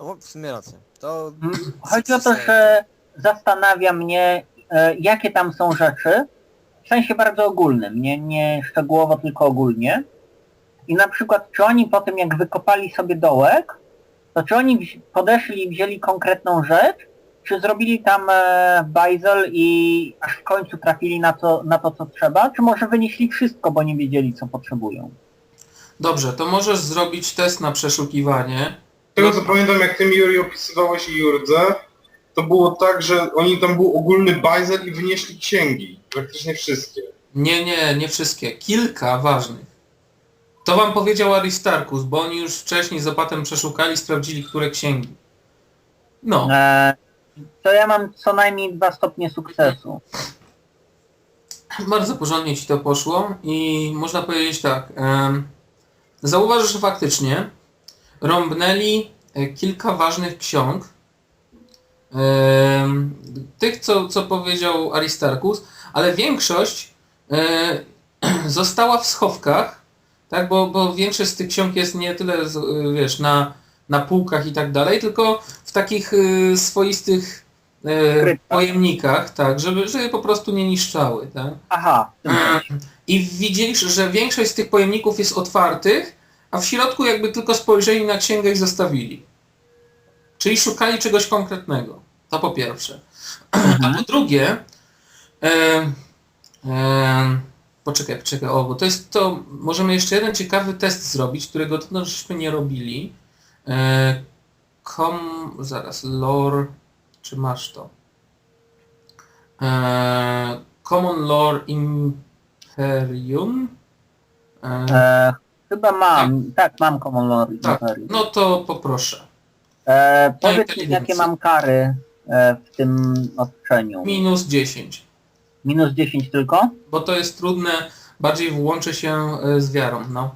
No w sumie rację. To... Chodzi o to, że zastanawia mnie, e, jakie tam są rzeczy, w sensie bardzo ogólnym, nie, nie szczegółowo, tylko ogólnie. I na przykład, czy oni po tym, jak wykopali sobie dołek, to czy oni wzi- podeszli i wzięli konkretną rzecz, czy zrobili tam e, bajzel i aż w końcu trafili na to, na to, co trzeba, czy może wynieśli wszystko, bo nie wiedzieli, co potrzebują. Dobrze, to możesz zrobić test na przeszukiwanie. Z tego co pamiętam, jak ty mi Juri opisywałeś i Jurdze, to było tak, że oni tam był ogólny bajzel i wynieśli księgi. Praktycznie wszystkie. Nie, nie, nie wszystkie. Kilka ważnych. To wam powiedział Aristarchus, bo oni już wcześniej z opatem przeszukali, sprawdzili, które księgi. No, E, to ja mam co najmniej dwa stopnie sukcesu. bardzo porządnie ci to poszło i można powiedzieć tak. em, Zauważysz, że faktycznie rąbnęli e, kilka ważnych ksiąg. Tych, co, co powiedział Aristarchus, ale większość e, została w schowkach, tak, bo, bo większość z tych ksiąg jest nie tyle, y, wiesz, na, na półkach i tak dalej, tylko w takich swoistych pojemnikach, tak, żeby, żeby po prostu nie niszczały, tak. Aha. I widzisz, że większość z tych pojemników jest otwartych, a w środku jakby tylko spojrzeli na księgę i zostawili. Czyli szukali czegoś konkretnego. To po pierwsze. A po drugie, e, e, poczekaj, poczekaj, o, bo to jest to, możemy jeszcze jeden ciekawy test zrobić, którego dawno żeśmy nie robili. E, kom, zaraz, lore, czy masz to? E, common lore imperium. E, E, chyba mam, tak, mam Common Law tak, no to poproszę. E, powiedz mi, jakie mam kary e, w tym odczeniu. Minus 10. Minus 10 tylko? Bo to jest trudne, bardziej włączy się e, z wiarą, no.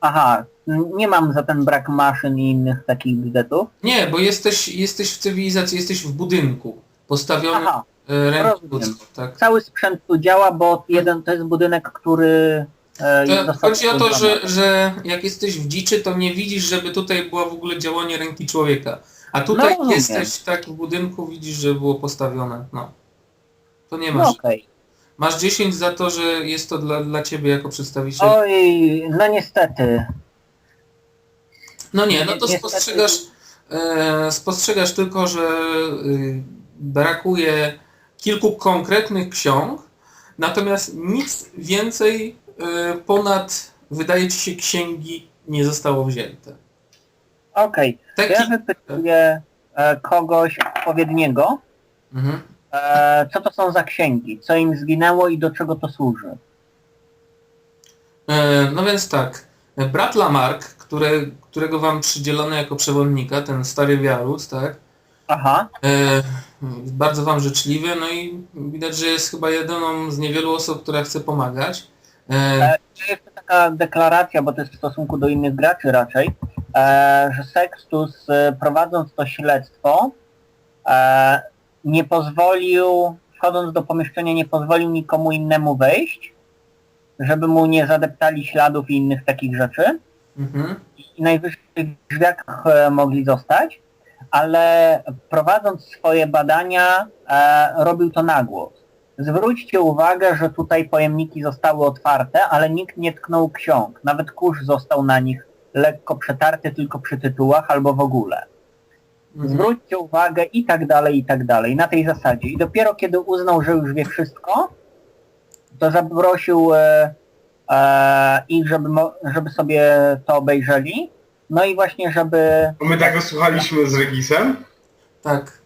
Aha, n- nie mam za ten brak maszyn i innych takich bzdetów. Nie, bo jesteś, jesteś w cywilizacji, jesteś w budynku. Postawiony Aha, e, ręką rozumiem. ludzką, tak. cały sprzęt tu działa, bo jeden to jest budynek, który e, chodzi o to, że, że jak jesteś w dziczy, to nie widzisz, żeby tutaj była w ogóle działanie ręki człowieka. A tutaj No, jesteś tak w budynku, widzisz, że było postawione. No. To nie No masz. okej. Masz 10 za to, że jest to dla, dla ciebie jako przedstawiciel. Oj, no niestety. No nie, no to Niestety- spostrzegasz, e, spostrzegasz tylko, że y, brakuje kilku konkretnych ksiąg, natomiast nic więcej ponad, wydaje ci się, księgi nie zostało wzięte. Okej, to Taki, ja wypytuję e, kogoś odpowiedniego, mhm. e, co to są za księgi, co im zginęło i do czego to służy. e, no więc tak, brat Lamarck, który, którego wam przydzielono jako przewodnika, ten stary wiarus, tak, Aha, E, bardzo Wam życzliwy, no i widać, że jest chyba jedyną z niewielu osób, która chce pomagać. E, Czy jeszcze taka deklaracja, bo to jest w stosunku do innych graczy raczej, e, że Sextus e, prowadząc to śledztwo e, nie pozwolił, wchodząc do pomieszczenia nie pozwolił nikomu innemu wejść, żeby mu nie zadeptali śladów i innych takich rzeczy mhm, i najwyżej w drzwiach e, mogli zostać, ale prowadząc swoje badania e, robił to na głos. Zwróćcie uwagę, że tutaj pojemniki zostały otwarte, ale nikt nie tknął ksiąg. Nawet kurz został na nich lekko przetarty tylko przy tytułach albo w ogóle. mhm. Zwróćcie uwagę i tak dalej, i tak dalej, na tej zasadzie. I dopiero kiedy uznał, że już wie wszystko, to zaprosił e, e, ich, żeby, mo- żeby sobie to obejrzeli. No i właśnie, żeby... Bo my tego słuchaliśmy z Regisem. Tak.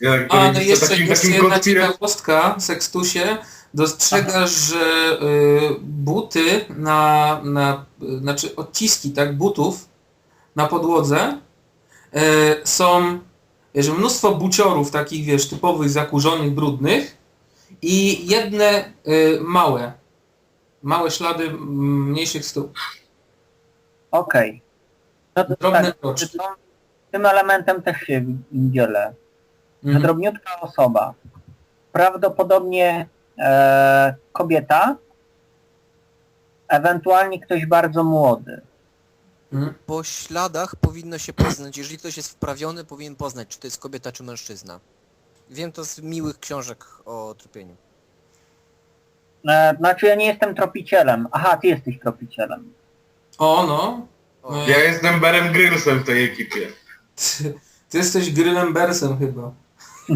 Jak A, no jeszcze, takim, jeszcze takim jedna konspira- ciekawostka, Sextusie. Dostrzegasz, że y, buty na, na, znaczy odciski, tak, butów na podłodze y, są, wiesz, mnóstwo buciorów takich, wiesz, typowych, zakurzonych, brudnych i jedne y, małe, małe ślady mniejszych stóp. Okej. No to Drobne tak, kroczki. to- tym elementem też się im Że Mhm. drobniutka osoba, prawdopodobnie e, kobieta, ewentualnie ktoś bardzo młody. Mm. Po śladach powinno się poznać, jeżeli ktoś jest wprawiony, powinien poznać, czy to jest kobieta, czy mężczyzna. Wiem to z miłych książek o trupieniu. E, znaczy ja nie jestem tropicielem. Aha, ty jesteś tropicielem. O, no. O, No Ja jestem Berem Grylsem w tej ekipie. Ty, ty jesteś Grylem Bersem chyba.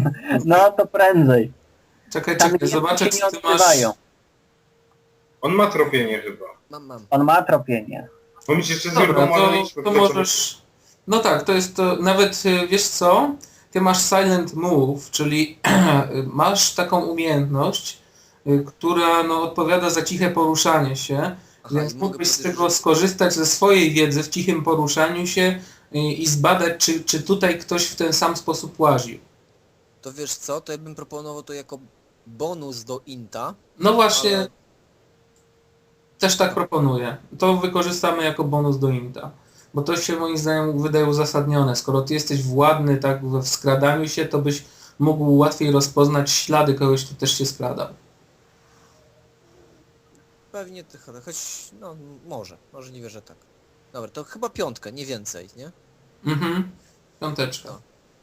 No to prędzej. Czekaj, Tam czekaj, zobaczę nie co ty masz. On ma tropienie chyba. Mam, mam. On ma tropienie. Bo mi się jeszcze Dobra, to, to możesz... No tak, to jest to... Nawet, y, wiesz co? Ty masz silent move, czyli masz taką umiejętność, y, która no, odpowiada za ciche poruszanie się, Aha, więc i mogę mógłbyś z powiedzieć, tego że- skorzystać ze swojej wiedzy w cichym poruszaniu się y, i zbadać, czy, czy tutaj ktoś w ten sam sposób łaził. To wiesz co, to ja bym proponował to jako bonus do Inta. No właśnie, Ale- też tak proponuję. To wykorzystamy jako bonus do Inta. Bo to się moim zdaniem wydaje uzasadnione. Skoro ty jesteś władny tak we skradaniu się, to byś mógł łatwiej rozpoznać ślady kogoś, kto też się skradał. Pewnie ty, choć no może, możliwe, że tak. Dobra, to chyba piątka, nie więcej, nie? Mhm. Piąteczka.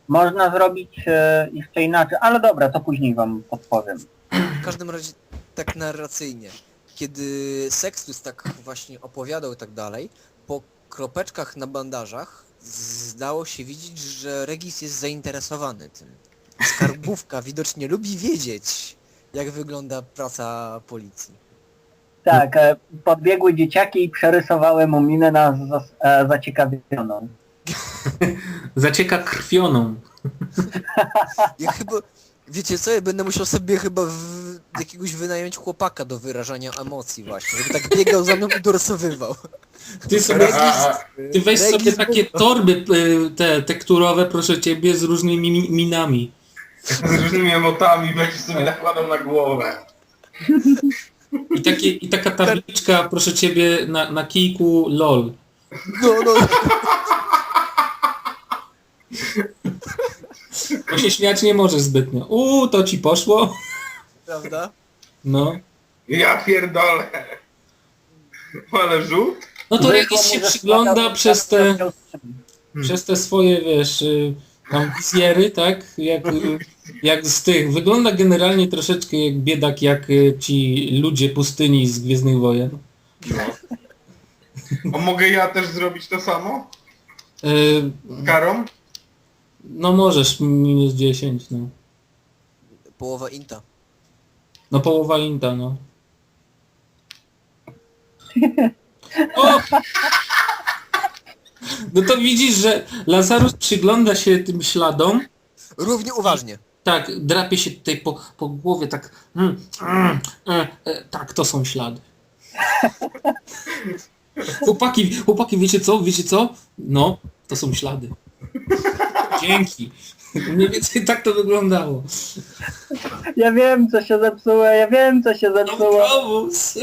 Można zrobić e, jeszcze inaczej, ale dobra, to później wam podpowiem. W każdym razie tak narracyjnie. Kiedy Sextus tak właśnie opowiadał i tak dalej, po kropeczkach na bandażach zdało się widzieć, że Regis jest zainteresowany tym. Skarbówka widocznie lubi wiedzieć, jak wygląda praca policji. Tak, e, podbiegły dzieciaki i przerysowały mu minę na zas- e, zaciekawioną. Zacieka krwioną. Ja chyba, wiecie co, ja będę musiał sobie chyba w, jakiegoś wynająć chłopaka do wyrażania emocji właśnie, żeby tak biegał za mną i dorysowywał. Ty sobie, ty weź sobie takie torby te tekturowe, proszę ciebie, z różnymi mi- minami. z różnymi emotami będziesz sobie nakładał na głowę. I, takie, i taka tabliczka, proszę ciebie, na, na kijku LOL. No, no, Bo się śmiać nie możesz zbytnio. Uuu, to ci poszło. prawda? No. Ja pierdolę. Ale rzut? No to jakiś się przygląda przez te, strzelić. przez te swoje, wiesz, y, tam wizjery, tak? Jak, y, jak z tych. Wygląda generalnie troszeczkę jak biedak, jak y, ci ludzie pustyni z Gwiezdnych Wojen. A mogę ja też zrobić to samo? Y, karą? No możesz, minus 10, no. Połowa Inta. No połowa inta, no. O! No to widzisz, że Lazarus przygląda się tym śladom, Równie uważnie. tak, drapie się tutaj po, po głowie, tak, mm, mm, e, e, tak, to są ślady. Chłopaki, chłopaki, wiecie co, wiecie co? No, to są ślady. Dzięki. Mniej więcej tak to wyglądało. Ja wiem co się zepsuło, ja wiem co się No zepsuło. Autobus.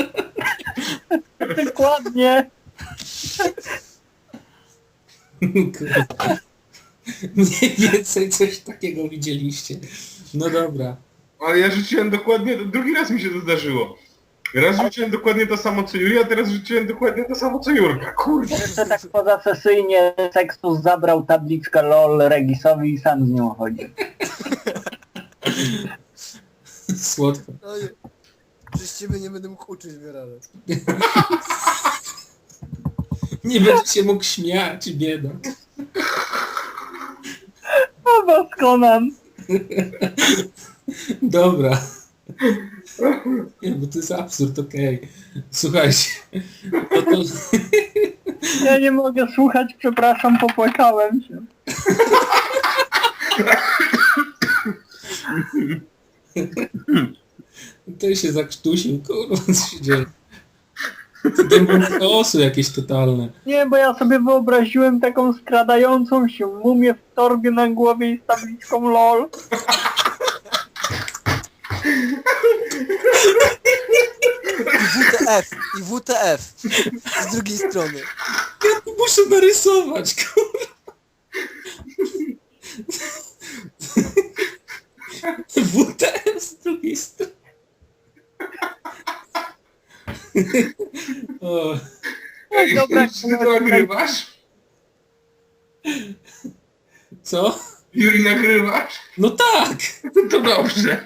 Dokładnie. Mniej więcej coś takiego widzieliście. No dobra. Ale ja rzuciłem dokładnie, drugi raz mi się to zdarzyło. Raz rzuciłem dokładnie to samo co Julia, a teraz rzuciłem dokładnie to samo co Jurka. Kurde. Jeszcze tak pozasesyjnie Sextus zabrał tabliczkę LOL Regisowi i sam z nią chodzi. Słodko. No nie. Przez ciebie nie będę mógł uczyć Gerale. Nie będę się mógł śmiać, biedak. O Boskonan. Dobra. Nie, bo to jest absurd, okej. Słuchajcie. No to, Ja nie mogę słuchać, przepraszam, popłakałem się. to się zakrztusił, kurwa, co się dzieje. To demon chaosu jakieś totalne. Nie, bo ja sobie wyobraziłem taką skradającą się mumię w torbie na głowie i z LOL. I WTF, i WTF. Z drugiej strony. Ja to muszę narysować, kurwa. WTF z drugiej strony. O, Ej, Dobra, czy ty to nagrywasz? Co? Juri, nagrywasz? No tak! To dobrze.